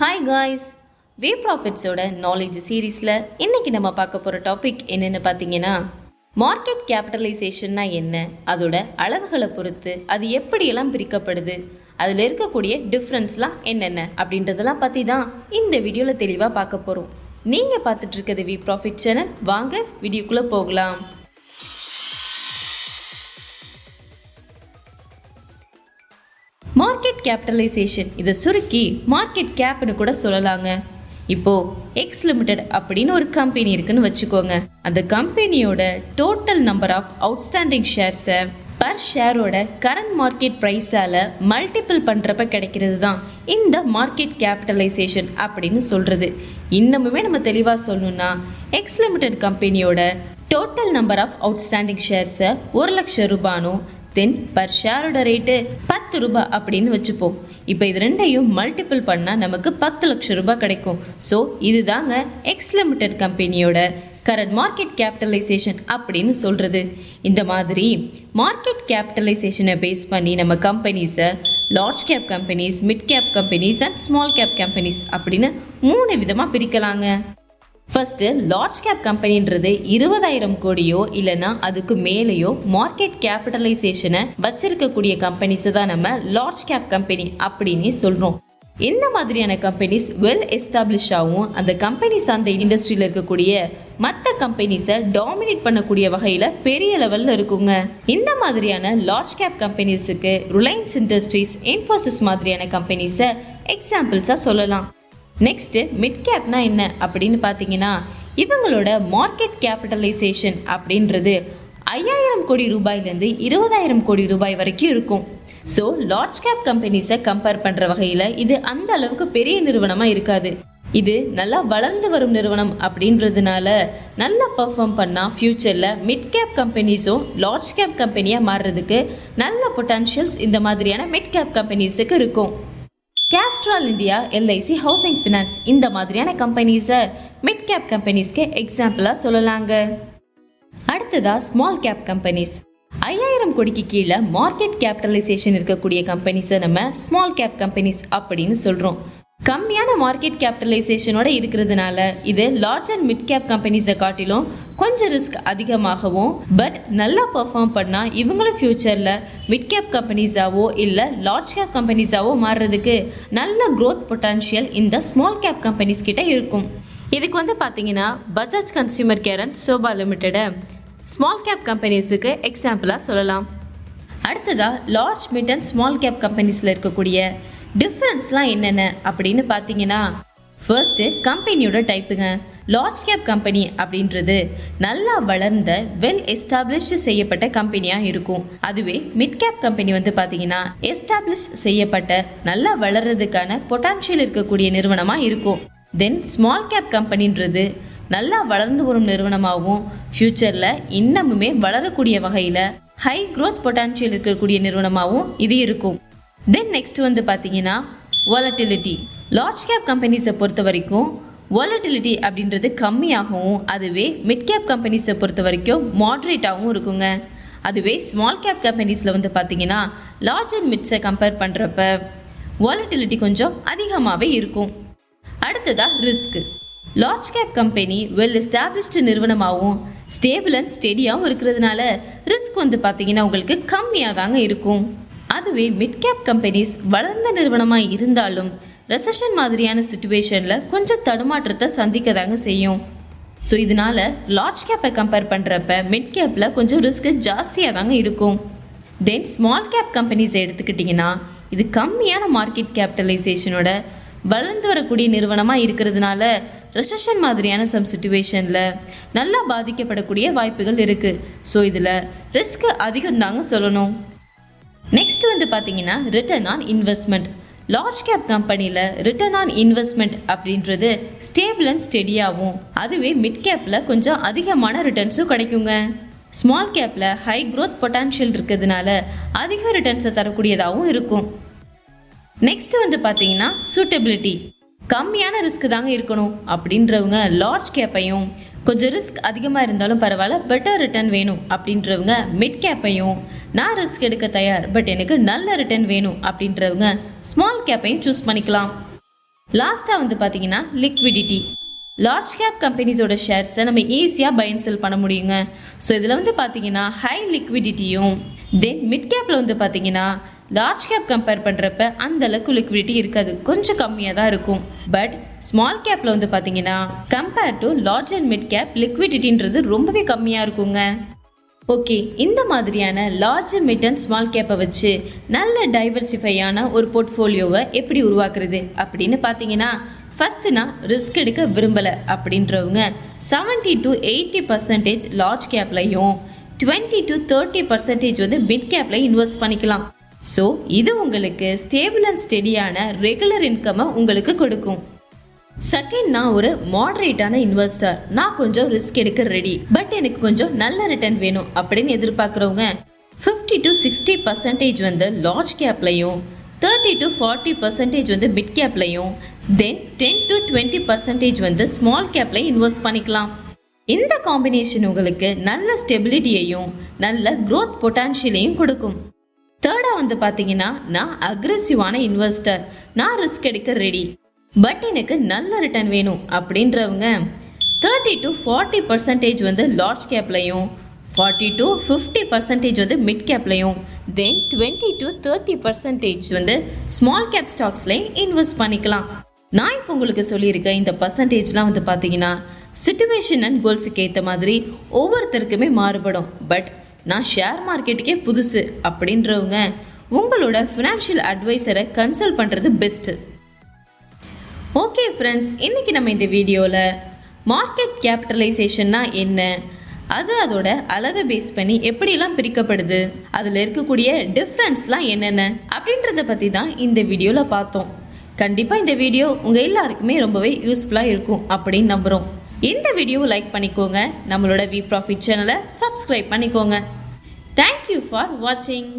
Hi guys V ப்ராஃபிட்ஸோட knowledge சீரீஸில் இன்னைக்கு நம்ம பார்க்க போகிற டாபிக் என்னென்னு பார்த்தீங்கன்னா மார்க்கெட் கேபிட்டலைசேஷன்னா என்ன? அதோட அளவுகளை பொறுத்து அது எப்படியெல்லாம் பிரிக்கப்படுது? அதில் இருக்கக்கூடிய டிஃப்ரென்ஸ்லாம் என்னென்ன? அப்படின்றதெல்லாம் பற்றி தான் இந்த வீடியோவில் தெளிவாக பார்க்க போகிறோம் நீங்கள் பார்த்துட்டு இருக்கிறது வி ப்ராஃபிட் சேனல் வாங்க வீடியோக்குள்ளே போகலாம். மார்க்கெட் கேபிட்டலைசேஷன் இதை சுருக்கி மார்க்கெட் கேப்னு கூட சொல்லலாங்க. இப்போ எக்ஸ் லிமிடெட் அப்படின்னு ஒரு கம்பெனி இருக்குன்னு வச்சுக்கோங்க. அந்த கம்பெனியோட டோட்டல் நம்பர் ஆஃப் அவுட்ஸ்டாண்டிங் ஷேர்ஸை பர் ஷேரோட கரண்ட் மார்க்கெட் ப்ரைஸால மல்டிபிள் பண்ணுறப்ப கிடைக்கிறது தான் இந்த மார்க்கெட் கேபிட்டலைசேஷன் அப்படின்னு சொல்கிறது இன்னமுமே நம்ம தெளிவாக சொல்லணும்னா எக்ஸ் லிமிடெட் கம்பெனியோட டோட்டல் நம்பர் ஆஃப் அவுட்ஸ்டாண்டிங் ஷேர்ஸை ஒரு லட்சம் ரூபானும் தென் பர் ஷேரோட ரேட்டு பத்து ரூபாய் அப்படின்னு வச்சுப்போம். இப்போ இது ரெண்டையும் மல்டிபிள் பண்ணால் நமக்கு பத்து லட்சம் ரூபாய் கிடைக்கும். ஸோ இதுதாங்க எக்ஸ் லிமிடெட் கம்பெனியோட கரண்ட் மார்க்கெட் கேபிட்டலைசேஷன் அப்படின்னு சொல்கிறது இந்த மாதிரி மார்க்கெட் கேபிட்டலைசேஷனை பேஸ் பண்ணி நம்ம கம்பெனிஸை large cap companies mid cap companies and small cap companies அப்படின்னு மூணு விதமாக பிரிக்கலாங்க. ஃபஸ்ட்டு லார்ஜ் கேப் கம்பெனின்றது இருபதாயிரம் கோடியோ இல்லைன்னா அதுக்கு மேலேயோ மார்க்கெட் கேபிட்டலைசேஷனை வச்சிருக்கக்கூடிய கம்பெனிஸை தான் நம்ம லார்ஜ் கேப் கம்பெனி அப்படின்னு சொல்கிறோம் இந்த மாதிரியான கம்பெனிஸ் வெல் எஸ்டாப்ளிஷாகவும் அந்த கம்பெனிஸ் அந்த இண்டஸ்ட்ரியில் இருக்கக்கூடிய மற்ற கம்பெனிஸை டாமினேட் பண்ணக்கூடிய வகையில் பெரிய லெவலில் இருக்குங்க. இந்த மாதிரியான லார்ஜ் கேப் கம்பெனிஸுக்கு ரிலையன்ஸ் இண்டஸ்ட்ரீஸ் இன்ஃபோசிஸ் மாதிரியான கம்பெனிஸை எக்ஸாம்பிள்ஸாக சொல்லலாம். நெக்ஸ்ட்டு மிட் கேப்னா என்ன அப்படின்னு பார்த்தீங்கன்னா இவங்களோட மார்க்கெட் கேபிட்டலைசேஷன் அப்படின்றது ஐயாயிரம் கோடி ரூபாயிலேருந்து இருபதாயிரம் கோடி ரூபாய் வரைக்கும் இருக்கும். ஸோ லார்ஜ் கேப் கம்பெனிஸை கம்பேர் பண்ணுற வகையில் இது அந்த அளவுக்கு பெரிய நிறுவனமாக இருக்காது. இது நல்லா வளர்ந்து வரும் நிறுவனம் அப்படின்றதுனால நல்லா பர்ஃபார்ம் பண்ணால் ஃப்யூச்சரில் மிட் கேப் கம்பெனிஸும் லார்ஜ் கேப் கம்பெனியாக மாறுறதுக்கு நல்ல பொட்டான்ஷியல்ஸ் இந்த மாதிரியான மிட் கேப் கம்பெனிஸுக்கு இருக்கும். Castrol India LIC housing finance இந்த மாதிரியான கம்பெனிஸை மிட் கேப் கம்பெனிஸ்க்கு எக்ஸாம்பிளாக சொல்லலாங்க. அடுத்ததா ஸ்மால் கேப் கம்பெனிஸ் ஐயாயிரம் கோடிக்கு கீழே மார்க்கெட் கேபிட்டலைசேஷன் இருக்கக்கூடிய கம்பெனிஸை நம்ம ஸ்மால் கேப் கம்பெனிஸ் அப்படின்னு சொல்கிறோம் கம்மியான மார்க்கெட் கேபிட்டலைசேஷனோட இருக்கிறதுனால இது லார்ஜ் அண்ட் மிட் கேப் கம்பெனிஸை காட்டிலும் கொஞ்சம் ரிஸ்க் அதிகமாகவும் பட் நல்லா பெர்ஃபார்ம் பண்ணால் இவங்களும் ஃப்யூச்சரில் மிட் கேப் கம்பெனிஸாவோ இல்லை லார்ஜ் கேப் கம்பெனிஸாவோ மாறுறதுக்கு நல்ல க்ரோத் பொட்டான்ஷியல் இந்த ஸ்மால் கேப் கம்பெனிஸ் கிட்ட இருக்கும். இதுக்கு வந்து பார்த்தீங்கன்னா Bajaj consumer care and Sobha லிமிட்டெடை small cap கம்பெனிஸுக்கு எக்ஸாம்பிளாக சொல்லலாம். அடுத்ததாக large mid and small cap கம்பெனிஸில் இருக்கக்கூடிய டிஃப்ரென்ஸ்லாம் என்னென்ன அப்படின்னு பார்த்தீங்கன்னா ஃபர்ஸ்ட்டு கம்பெனியோட டைப்புங்க லார்ஜ் கேப் கம்பெனி அப்படின்றது நல்லா வளர்ந்த வெல் எஸ்டாப்ளிஷ்டு செய்யப்பட்ட கம்பெனியாக இருக்கும். அதுவே மிட் கேப் கம்பெனி வந்து பார்த்தீங்கன்னா எஸ்டாப்ளிஷ் செய்யப்பட்ட நல்லா வளர்றதுக்கான பொட்டான்ஷியல் இருக்கக்கூடிய நிறுவனமாக இருக்கும். தென் ஸ்மால் கேப் கம்பெனின்றது நல்லா வளர்ந்து வரும் நிறுவனமாகவும் ஃப்யூச்சரில் இன்னமுமே வளரக்கூடிய வகையில் ஹை க்ரோத் பொட்டான்ஷியல் இருக்கக்கூடிய நிறுவனமாகவும் இது இருக்கும். தென் நெக்ஸ்ட் வந்து பார்த்தீங்கன்னா வாலட்டிலிட்டி லார்ஜ் கேப் கம்பெனிஸை பொறுத்த வரைக்கும் வாலட்டிலிட்டி அப்படின்றது கம்மியாகவும் அதுவே மிட் கேப் கம்பெனிஸை பொறுத்த வரைக்கும் மாட்ரேட்டாகவும் இருக்குங்க. அதுவே ஸ்மால் கேப் கம்பெனிஸில் வந்து பார்த்தீங்கன்னா லார்ஜ் அண்ட் மிட்ஸை கம்பேர் பண்ணுறப்ப வாலட்டிலிட்டி கொஞ்சம் அதிகமாகவே இருக்கும். அடுத்ததாக risk large cap company well established நிறுவனமாகவும் stable and ஸ்டெடியாகவும் இருக்கிறதுனால ரிஸ்க் வந்து பார்த்தீங்கன்னா உங்களுக்கு கம்மியாக தாங்க இருக்கும். அதுவே மிட்கேப் கம்பெனிஸ் வளர்ந்த நிறுவனமாக இருந்தாலும் ரெசஷன் மாதிரியான சுச்சுவேஷனில் கொஞ்சம் தடுமாற்றத்தை சந்திக்க தாங்க செய்யும். ஸோ இதனால லார்ஜ் கேப்பை கம்பேர் பண்ணுறப்ப மிட் கேப்பில் கொஞ்சம் ரிஸ்க் ஜாஸ்தியாக தாங்க இருக்கும் தென் ஸ்மால் கேப் கம்பெனிஸை எடுத்துக்கிட்டிங்கன்னா இது கம்மியான மார்க்கெட் கேபிட்டலைசேஷனோட வளர்ந்து வரக்கூடிய நிறுவனமாக இருக்கிறதுனால ரெசஷன் மாதிரியான சம் சுச்சுவேஷனில் நல்லா பாதிக்கப்படக்கூடிய வாய்ப்புகள் இருக்குது ஸோ இதில் ரிஸ்க் அதிகம் தாங்க சொல்லணும். நெக்ஸ்ட் வந்து பார்த்தீங்கன்னா return on investment large cap கம்பெனியில் ரிட்டர்ன் ஆன் இன்வெஸ்ட்மெண்ட் அப்படின்றது ஸ்டேபிள் அண்ட் ஸ்டெடியாகவும் அதுவே மிட் கேப்பில் கொஞ்சம் அதிகமான ரிட்டர்ன்ஸும் கிடைக்குங்க. ஸ்மால் கேப்பில் ஹை க்ரோத் பொட்டான்ஷியல் இருக்கிறதுனால அதிக ரிட்டர்ன்ஸை தரக்கூடியதாகவும் இருக்கும். நெக்ஸ்ட் வந்து பார்த்தீங்கன்னா சூட்டபிலிட்டி கம்மியான ரிஸ்க் தாங்க இருக்கணும் அப்படின்றவங்க லார்ஜ் கேப்பையும் கொஞ்சம் ரிஸ்க் அதிகமாக இருந்தாலும் பரவாயில்ல பெட்டர் ரிட்டர்ன் வேணும் அப்படின்றவங்க மிட் கேப்பையும் நான் ரிஸ்க் எடுக்க தயார் பட் எனக்கு நல்ல ரிட்டர்ன் வேணும் அப்படின்றவங்க ஸ்மால் கேப்பையும் சூஸ் பண்ணிக்கலாம். லாஸ்ட்டாக வந்து பார்த்தீங்கன்னா லிக்விடிட்டி லார்ஜ் கேப் கம்பெனிஸோட ஷேர்ஸை நம்ம ஈஸியாக பை அண்ட் செல் பண்ண முடியுங்க. ஸோ இதில் வந்து பார்த்தீங்கன்னா ஹை லிக்விடிட்டியும் தென் மிட் கேப்பில் வந்து பார்த்தீங்கன்னா லார்ஜ் கேப் கம்பேர் பண்ணுறப்ப அந்த அளவுக்கு லிக்விடிட்டி இருக்காது. கொஞ்சம் கம்மியாக தான் இருக்கும். பட் ஸ்மால் கேப்பில் வந்து பார்த்தீங்கன்னா compare to large and mid cap லிக்விடிட்டின்றது ரொம்பவே கம்மியாக இருக்குங்க. ஓகே இந்த மாதிரியான லார்ஜ் மிட் அண்ட் ஸ்மால் கேப்பை வச்சு நல்ல டைவர்சிஃபையான ஒரு போர்ட்ஃபோலியோவை எப்படி உருவாக்குறது? அப்படின்னு பார்த்தீங்கன்னா ஃபஸ்ட்டு நான் ரிஸ்க் எடுக்க விரும்பலை அப்படின்றவங்க seventy to eighty percentage large கேப்லையும் twenty to thirty percentage வந்து மிட் கேப்பில் இன்வெஸ்ட் பண்ணிக்கலாம். ஸோ இது உங்களுக்கு ஸ்டேபிள் அண்ட் ஸ்டெடியான ரெகுலர் இன்கம்மை உங்களுக்கு கொடுக்கும். செகண்ட் நான் ஒரு மாடரேட்டான இன்வெஸ்டர் நான் கொஞ்சம் ரிஸ்க் எடுக்க ரெடி பட் எனக்கு கொஞ்சம் நல்ல ரிட்டர்ன் வேணும் அப்படின்னு எதிர்பார்க்குறவங்க ஃபிஃப்டி டு சிக்ஸ்டி பர்சன்டேஜ் வந்து லார்ஜ் கேப்லையும் தேர்ட்டி டு ஃபார்ட்டி பர்சன்டேஜ் வந்து mid கேப்லையும் then ten to twenty percentage வந்து ஸ்மால் கேப்லையும் இன்வெஸ்ட் பண்ணிக்கலாம். இந்த காம்பினேஷன் உங்களுக்கு நல்ல ஸ்டெபிலிட்டியையும் நல்ல க்ரோத் பொட்டான்ஷியலையும் கொடுக்கும். தேர்டாக வந்து பார்த்தீங்கன்னா நான் அக்ரெசிவான இன்வெஸ்டர் நான் ரிஸ்க் எடுக்க ரெடி பட் எனக்கு நல்ல ரிட்டர்ன் வேணும் அப்படின்றவங்க தேர்ட்டி டு ஃபார்ட்டி பர்சன்டேஜ் வந்து லார்ஜ் கேப்லையும் ஃபார்ட்டி டு ஃபிஃப்டி பர்சன்டேஜ் வந்து mid கேப்லையும் then twenty to thirty percentage வந்து ஸ்மால் கேப் ஸ்டாக்ஸ்லையும் இன்வெஸ்ட் பண்ணிக்கலாம். நான் இப்போ உங்களுக்கு சொல்லியிருக்கேன் இந்த பர்சன்டேஜ்லாம் வந்து பார்த்தீங்கன்னா சுச்சுவேஷன் அண்ட் கோல்ஸுக்கு ஏற்ற மாதிரி ஒவ்வொருத்தருக்குமே மாறுபடும். பட் நான் ஷேர் மார்க்கெட்டுக்கே புதுசு அப்படின்றவங்க உங்களோட ஃபினான்ஷியல் அட்வைசரை கன்சல்ட் பண்ணுறது பெஸ்ட்டு ஓகே ஃப்ரெண்ட்ஸ் இன்றைக்கி நம்ம இந்த வீடியோவில் மார்க்கெட் கேபிட்டலைசேஷன்னா என்ன? அது அதோட அளவை பேஸ் பண்ணி எப்படிலாம் பிரிக்கப்படுது? அதில் இருக்கக்கூடிய டிஃப்ரென்ஸ்லாம் என்னென்ன? அப்படின்றத பற்றி தான் இந்த வீடியோவில் பார்த்தோம். கண்டிப்பாக இந்த வீடியோ உங்கள் எல்லாருக்குமே ரொம்பவே யூஸ்ஃபுல்லாக இருக்கும் அப்படின்னு நம்புகிறோம் இந்த வீடியோவை லைக் பண்ணிக்கோங்க. நம்மளோட வி ப்ராஃபிட் சேனலை சப்ஸ்கிரைப் பண்ணிக்கோங்க. தேங்க்யூ ஃபார் வாட்சிங்